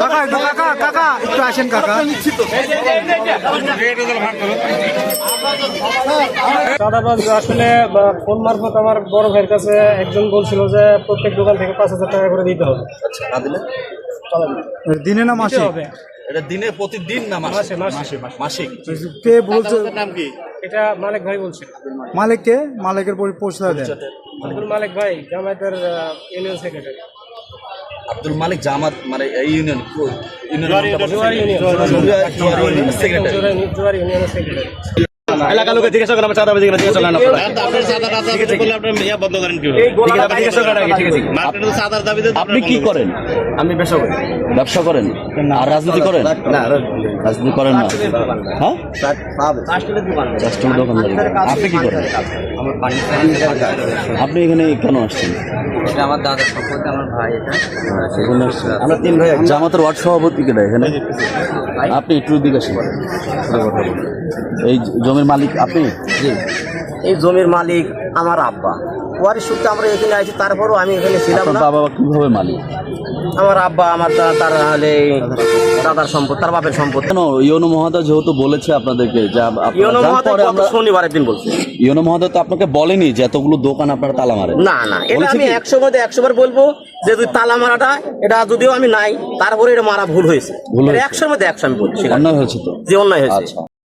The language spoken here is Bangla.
কাকা কাকা কাকা একটু আসেন কাকা চাঁদাবাজ আসলে ফোন মারফত আমার বড় ভাইয়ের কাছে একজন বলছিল যে প্রত্যেক দোকান থেকে পাঁচ হাজার টাকা করে দিতে হবে আচ্ছা দিনে না মাসে হবে এটা দিনে প্রতিদিন না মাসে মাসে মাসে। মাসিক কে বলছে নাম কি? এটা মালিক ভাই বলছে। মালিক কে মালিকের পরি- পরিচয় দেন। আব্দুল মালিক ভাই জামায়াতের ইউনিয়ন সেক্রেটারি আব্দুল মালিক জামাত মানে এই ইউনিয়ন ইউনিয়ন সেক্রেটারি এলাকার লোকে জিজ্ঞাসা করেন চাঁদা বেজে জিজ্ঞাসা করেন আপনি কি করেন আমি ব্যবসা করি ব্যবসা করেন আর রাজনীতি করেন না রাজনীতি করেন না হ্যাঁ আপনি কি করেন আপনি এখানে কেন আসছেন আমার দাদা সম্পর্কে আমার ভাই এটা আমরা তিন ভাই জামাতের ওয়ার্ড সভাপতি কেটা এখানে আপনি একটু দিকে এই জমির মালিক আপনি? এই জমির মালিক আমার আব্বা। ওয়ারি সূত্রে আমরা এখানে আছি তারপরও আমি এখানে ছিলাম না। বাবা কীভাবে মালিক? আমার আব্বা আমার তার হলে দাদার সম্পদ তার বাপের সম্পদ। কেন? ইয়নো মহাদা যেহেতু বলেছে আপনাদেরকে যে আপ- আপনারা ইউনো যান, মহাদেব পরে গত আমরা শনিবারের দিন বলছে। ইয়নো মহাদা তো আপনাকে বলেনি যে এতগুলো দোকান আপনারা তালা মারেন। না না এটা আমি একশো মধ্যে একশো বার বলব যে তুই তালা মারাটা এটা যদিও আমি নাই তারপরে এটা মারা ভুল হয়েছে। ভুল। একশোর মধ্যে একশো আমি বলছি। অন্যায় হয়েছে তো? যে অন্যায় হয়েছে। আচ্ছা।